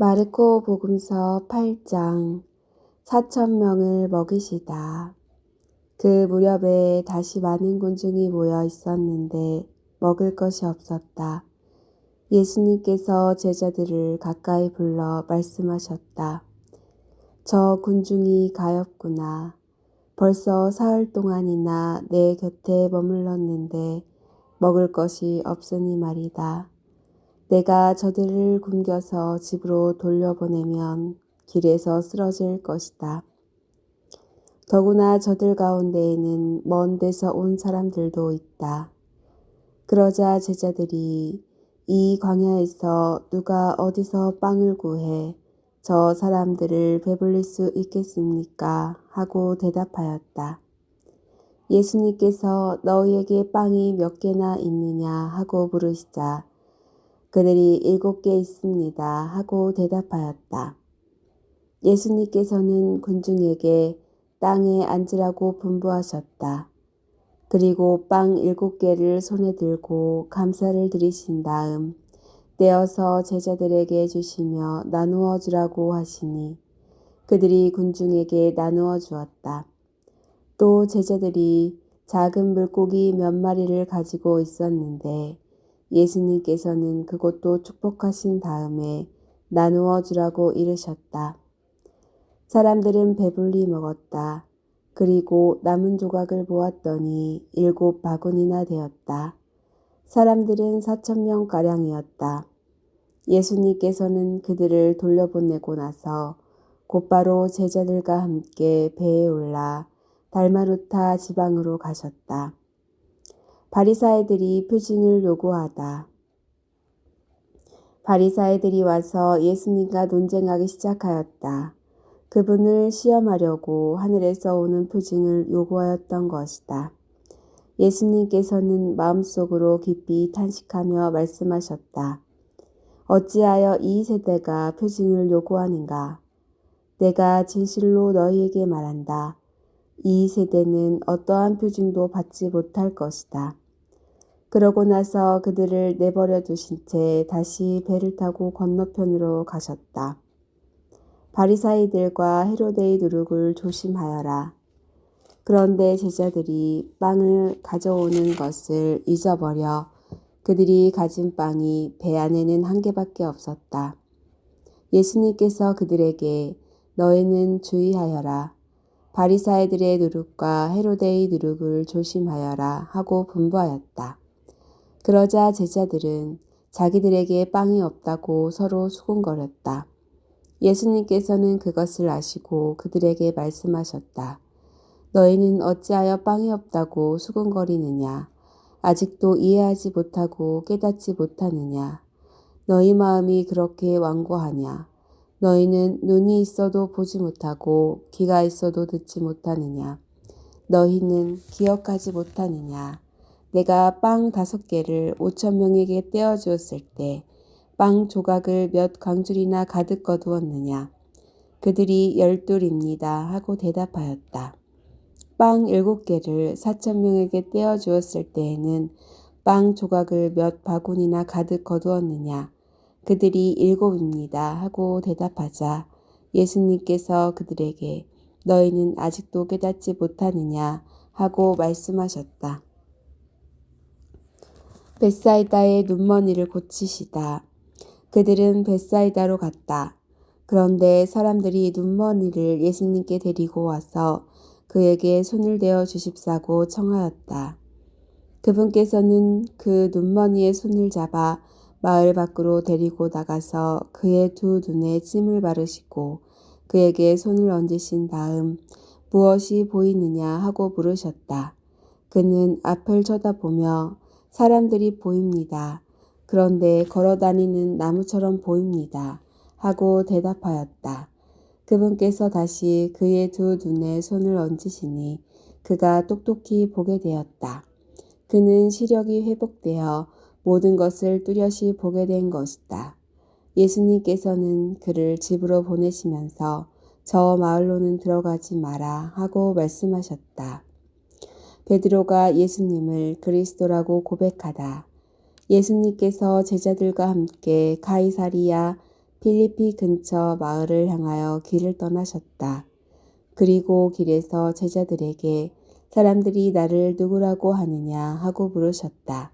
마르코 복음서 8장 4천 명을 먹이시다. 그 무렵에 다시 많은 군중이 모여 있었는데 먹을 것이 없었다. 예수님께서 제자들을 가까이 불러 말씀하셨다. 저 군중이 가엾구나. 벌써 사흘 동안이나 내 곁에 머물렀는데 먹을 것이 없으니 말이다. 내가 저들을 굶겨서 집으로 돌려보내면 길에서 쓰러질 것이다. 더구나 저들 가운데에는 먼 데서 온 사람들도 있다. 그러자 제자들이 이 광야에서 누가 어디서 빵을 구해 저 사람들을 배불릴 수 있겠습니까? 하고 대답하였다. 예수님께서 너희에게 빵이 몇 개나 있느냐 하고 물으시자 그들이 일곱 개 있습니다 하고 대답하였다. 예수님께서는 군중에게 땅에 앉으라고 분부하셨다. 그리고 빵 일곱 개를 손에 들고 감사를 드리신 다음 떼어서 제자들에게 주시며 나누어 주라고 하시니 그들이 군중에게 나누어 주었다. 또 제자들이 작은 물고기 몇 마리를 가지고 있었는데 예수님께서는 그것도 축복하신 다음에 나누어 주라고 이르셨다. 사람들은 배불리 먹었다. 그리고 남은 조각을 보았더니 일곱 바구니나 되었다. 사람들은 사천 명가량이었다. 예수님께서는 그들을 돌려보내고 나서 곧바로 제자들과 함께 배에 올라 달마루타 지방으로 가셨다. 바리사애들이 표징을 요구하다. 바리사애들이 와서 예수님과 논쟁하기 시작하였다. 그분을 시험하려고 하늘에서 오는 표징을 요구하였던 것이다. 예수님께서는 마음속으로 깊이 탄식하며 말씀하셨다. 어찌하여 이 세대가 표징을 요구하는가? 내가 진실로 너희에게 말한다. 이 세대는 어떠한 표징도 받지 못할 것이다. 그러고 나서 그들을 내버려 두신 채 다시 배를 타고 건너편으로 가셨다. 바리사이들과 헤로데의 누룩을 조심하여라. 그런데 제자들이 빵을 가져오는 것을 잊어버려 그들이 가진 빵이 배 안에는 한 개밖에 없었다. 예수님께서 그들에게 너희는 주의하여라. 바리사이들의 누룩과 헤로데의 누룩을 조심하여라 하고 분부하였다. 그러자 제자들은 자기들에게 빵이 없다고 서로 수군거렸다. 예수님께서는 그것을 아시고 그들에게 말씀하셨다. 너희는 어찌하여 빵이 없다고 수군거리느냐? 아직도 이해하지 못하고 깨닫지 못하느냐? 너희 마음이 그렇게 완고하냐? 너희는 눈이 있어도 보지 못하고 귀가 있어도 듣지 못하느냐? 너희는 기억하지 못하느냐? 내가 빵 다섯 개를 오천 명에게 떼어 주었을 때 빵 조각을 몇 광줄이나 가득 거두었느냐? 그들이 열둘입니다 하고 대답하였다. 빵 일곱 개를 사천 명에게 떼어 주었을 때에는 빵 조각을 몇 바구니나 가득 거두었느냐? 그들이 일곱입니다 하고 대답하자 예수님께서 그들에게 너희는 아직도 깨닫지 못하느냐 하고 말씀하셨다. 벳사이다의 눈머니를 고치시다. 그들은 벳사이다로 갔다. 그런데 사람들이 눈머니를 예수님께 데리고 와서 그에게 손을 대어 주십사고 청하였다. 그분께서는 그 눈머니에 손을 잡아 마을 밖으로 데리고 나가서 그의 두 눈에 찜을 바르시고 그에게 손을 얹으신 다음 무엇이 보이느냐 하고 물으셨다. 그는 앞을 쳐다보며 사람들이 보입니다. 그런데 걸어 다니는 나무처럼 보입니다. 하고 대답하였다. 그분께서 다시 그의 두 눈에 손을 얹으시니 그가 똑똑히 보게 되었다. 그는 시력이 회복되어 모든 것을 뚜렷이 보게 된 것이다. 예수님께서는 그를 집으로 보내시면서 저 마을로는 들어가지 마라 하고 말씀하셨다. 베드로가 예수님을 그리스도라고 고백하다. 예수님께서 제자들과 함께 가이사리아 필리피 근처 마을을 향하여 길을 떠나셨다. 그리고 길에서 제자들에게 사람들이 나를 누구라고 하느냐 하고 물으셨다.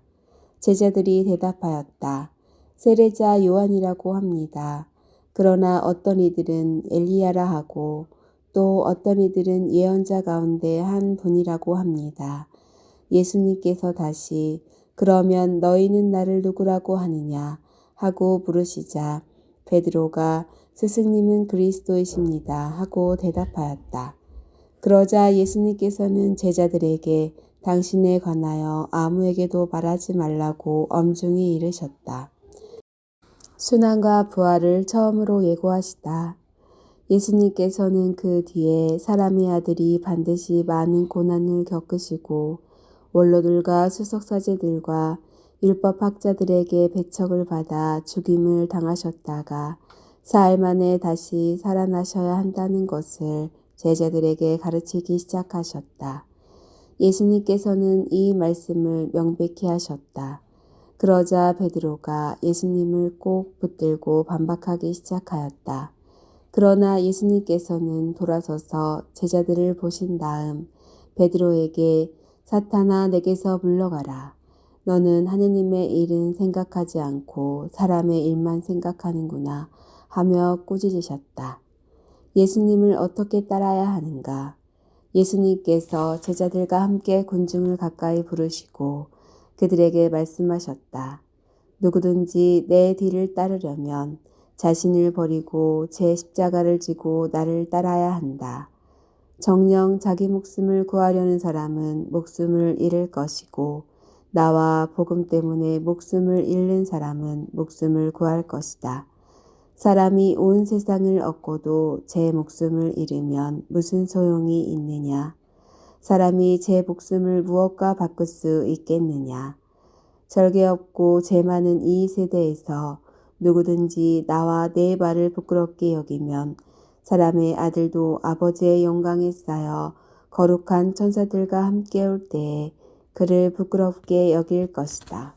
제자들이 대답하였다. 세례자 요한이라고 합니다. 그러나 어떤 이들은 엘리야라 하고 또 어떤 이들은 예언자 가운데 한 분이라고 합니다. 예수님께서 다시 그러면 너희는 나를 누구라고 하느냐 하고 물으시자 베드로가 스승님은 그리스도이십니다 하고 대답하였다. 그러자 예수님께서는 제자들에게 당신에 관하여 아무에게도 말하지 말라고 엄중히 이르셨다. 순환과 부활을 처음으로 예고하시다. 예수님께서는 그 뒤에 사람의 아들이 반드시 많은 고난을 겪으시고 원로들과 수석사제들과 율법학자들에게 배척을 받아 죽임을 당하셨다가 사흘 만에 다시 살아나셔야 한다는 것을 제자들에게 가르치기 시작하셨다. 예수님께서는 이 말씀을 명백히 하셨다. 그러자 베드로가 예수님을 꼭 붙들고 반박하기 시작하였다. 그러나 예수님께서는 돌아서서 제자들을 보신 다음 베드로에게 사탄아 내게서 물러가라. 너는 하느님의 일은 생각하지 않고 사람의 일만 생각하는구나 하며 꾸짖으셨다. 예수님을 어떻게 따라야 하는가? 예수님께서 제자들과 함께 군중을 가까이 부르시고 그들에게 말씀하셨다. 누구든지 내 뒤를 따르려면 자신을 버리고 제 십자가를 지고 나를 따라야 한다. 정령 자기 목숨을 구하려는 사람은 목숨을 잃을 것이고 나와 복음 때문에 목숨을 잃는 사람은 목숨을 구할 것이다. 사람이 온 세상을 얻고도 제 목숨을 잃으면 무슨 소용이 있느냐? 사람이 제 목숨을 무엇과 바꿀 수 있겠느냐? 절개 없고 죄 많은 이 세대에서 누구든지 나와 내 발을 부끄럽게 여기면 사람의 아들도 아버지의 영광에 쌓여 거룩한 천사들과 함께 올 때에 그를 부끄럽게 여길 것이다.